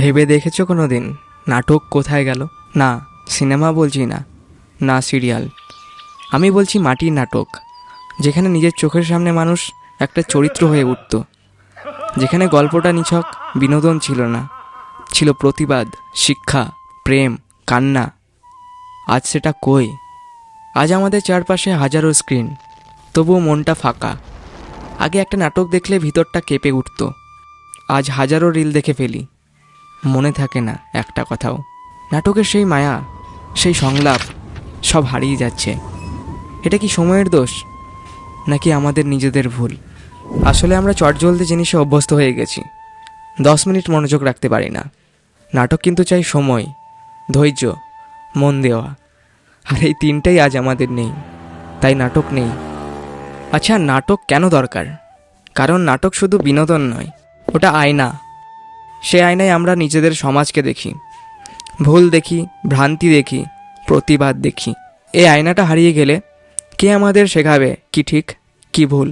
ভেবে দেখেছ কোনো দিন নাটক কোথায় গেল? না, সিনেমা বলছি না। না, সিরিয়াল। আমি বলছি মাটির নাটক, যেখানে নিজের চোখের সামনে মানুষ একটা চরিত্র হয়ে উঠত। যেখানে গল্পটা নিছক বিনোদন ছিল না। ছিল প্রতিবাদ, শিক্ষা, প্রেম, কান্না। আজ সেটা কই? আজ আমাদের চারপাশে হাজারো স্ক্রিন, তবুও মনটা ফাঁকা। আগে একটা নাটক দেখলে ভিতরটা কেঁপে উঠত। আজ হাজারো রিল দেখে ফেলি। মনে থাকে না একটা কথাও। নাটকের সেই মায়া, সেই সংলাপ, সব হারিয়ে যাচ্ছে। এটা কি সময়ের দোষ, নাকি আমাদের নিজেদের ভুল? আসলে আমরা চটজলদি জিনিসে অভ্যস্ত হয়ে গেছি। দশ মিনিট মনোযোগ রাখতে পারি না। নাটক কিন্তু চাই সময়, ধৈর্য, মন দেওয়া। আর এই তিনটাই আজ আমাদের নেই, তাই নাটক নেই। আচ্ছা নাটক কেন দরকার? কারণ নাটক শুধু বিনোদন নয়, ওটা আয়না। সে আয়নায় আমরা নিজেদের সমাজকে দেখি, ভুল দেখি, ভ্রান্তি দেখি, প্রতিবাদ দেখি। এই আয়নাটা হারিয়ে গেলে কে আমাদের শেখাবে কি ঠিক, কি ভুল?